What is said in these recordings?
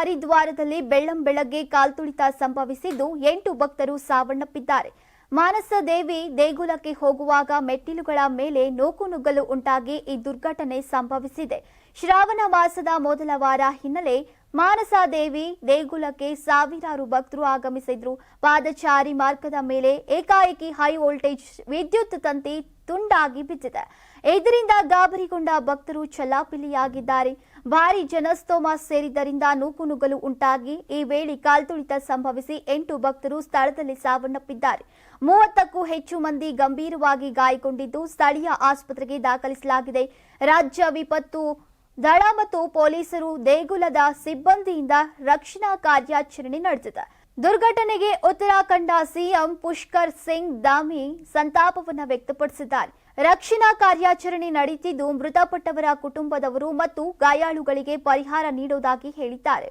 ಹರಿದ್ವಾರದಲ್ಲಿ ಬೆಳ್ಳಂ ಬೆಳಗ್ಗೆ ಕಾಲ್ತುಳಿತ ಸಂಭವಿಸಿದ್ದು ಎಂಟು ಭಕ್ತರು ಸಾವನ್ನಪ್ಪಿದ್ದಾರೆ. ಮಾನಸ ದೇವಿ ದೇಗುಲಕ್ಕೆ ಹೋಗುವಾಗ ಮೆಟ್ಟಿಲುಗಳ ಮೇಲೆ ನೂಕುನುಗ್ಗಲು ಉಂಟಾಗಿ ಈ ದುರ್ಘಟನೆ ಸಂಭವಿಸಿದೆ. ಶ್ರಾವಣ ಮಾಸದ ಮೊದಲ ವಾರ ಹಿನ್ನೆಲೆ ಮಾನಸ ದೇವಿ ದೇಗುಲಕ್ಕೆ ಸಾವಿರಾರು ಭಕ್ತರು ಆಗಮಿಸಿದ್ರು. ಪಾದಚಾರಿ ಮಾರ್ಗದ ಮೇಲೆ ಏಕಾಏಕಿ ಹೈ ವೋಲ್ಟೇಜ್ ವಿದ್ಯುತ್ ತಂತಿ ತುಂಡಾಗಿ ಬಿದ್ದಿದೆ. ಇದರಿಂದ ಗಾಬರಿಗೊಂಡ ಭಕ್ತರು ಚಲಾಪಿಲಿಯಾಗಿದ್ದಾರೆ. ಭಾರಿ ಜನಸ್ತೋಮ ಸೇರಿದ್ದರಿಂದ ನೂಕುನುಗ್ಗಲು ಉಂಟಾಗಿ ಈ ವೇಳೆ ಕಾಲ್ತುಳಿತ ಸಂಭವಿಸಿ ಎಂಟು ಭಕ್ತರು ಸ್ಥಳದಲ್ಲಿ ಸಾವನ್ನಪ್ಪಿದ್ದಾರೆ. ಮೂವತ್ತಕ್ಕೂ ಹೆಚ್ಚು ಮಂದಿ ಗಂಭೀರವಾಗಿ ಗಾಯಗೊಂಡಿದ್ದು ಸ್ಥಳೀಯ ಆಸ್ಪತ್ರೆಗೆ ದಾಖಲಿಸಲಾಗಿದೆ. ರಾಜ್ಯ ವಿಪತ್ತು ದಳ ಮತ್ತು ಪೊಲೀಸರು ದೇಗುಲದ ಸಿಬ್ಬಂದಿಯಿಂದ ರಕ್ಷಣಾ ಕಾರ್ಯಾಚರಣೆ ನಡೆದಿದೆ. ದುರ್ಘಟನೆಗೆ ಉತ್ತರಾಖಂಡ ಸಿಎಂ ಪುಷ್ಕರ್ ಸಿಂಗ್ ದಾಮಿ ಸಂತಾಪವನ್ನು ವ್ಯಕ್ತಪಡಿಸಿದ್ದಾರೆ. ರಕ್ಷಣಾ ಕಾರ್ಯಾಚರಣೆ ನಡೆಯುತ್ತಿದ್ದು ಮೃತಪಟ್ಟವರ ಕುಟುಂಬದವರು ಮತ್ತು ಗಾಯಾಳುಗಳಿಗೆ ಪರಿಹಾರ ನೀಡುವುದಾಗಿ ಹೇಳಿದ್ದಾರೆ.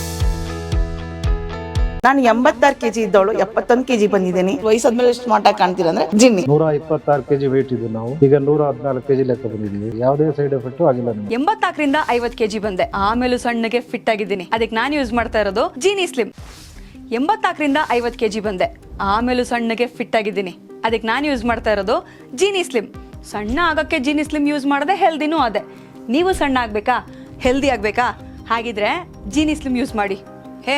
ನಾನು ಎಂಬತ್ತಾರು ಕೆಜಿ ಇದ್ದವಳು ಎಪ್ಪತ್ತೊಂದು ಕೆಜಿ ಬಂದಿದ್ದೀನಿ. ವಯಸ್ಸಾದ್ಮೇಲೆ ಸ್ಮಾರ್ಟ್ ಆಗಿ ಕಾಣ್ತೀರ ಅಂದ್ರೆ ಜಿನ್ನಿ. ನೂರ ಇಪ್ಪತ್ತಾರು ಕೆಜಿ ವೇಟ್ ಇದ್ದು ನಾವು. ಈಗ ನೂರ ಹದಿನಾಲ್ಕು ಕೆಜಿ ಲೆಕ್ಕ ಬಂದಿದ್ದೀವಿ. ಯಾವುದೇ ಸೈಡ್ ಎಫೆಕ್ಟ್ ಆಗಿಲ್ಲ ನಮಗೆ. ಎಂಬತ್ನಾಲ್ಕರಿಂದ ಐವತ್ ಕೆಜಿ ಬಂದೆ. ಆಮೇಲೂ ಸಣ್ಣಗೆ ಫಿಟ್ ಆಗಿದ್ದೀನಿ. ಅದಕ್ಕೆ ನಾನು ಯೂಸ್ ಮಾಡ್ತಾ ಇರೋದು ಜೀನಿ ಸ್ಲಿಮ್ ಎಂಬತ್ನಾಲ್ಕರಿಂದ ಐವತ್ ಕೆಜಿ ಬಂದೆ. ಆಮೇಲೂ ಸಣ್ಣಗೆ ಫಿಟ್ ಆಗಿದ್ದೀನಿ. ಅದಕ್ಕೆ ನಾನು ಯೂಸ್ ಮಾಡ್ತಾ ಇರೋದು ಜೀನಿ ಸ್ಲಿಮ್ ಸಣ್ಣ ಆಗಕ್ಕೆ ಜೀನಿ ಸ್ಲಿಮ್ ಯೂಸ್ ಮಾಡದೆ ಹೆಲ್ದಿನೂ ಅದೇ. ನೀವು ಸಣ್ಣ ಆಗ್ಬೇಕಾ? ಹೆಲ್ದಿ ಆಗ್ಬೇಕಾ? ಹಾಗಿದ್ರೆ ಜೀನಿ ಸ್ಲಿಮ್ ಯೂಸ್ ಮಾಡಿ. ಹೇ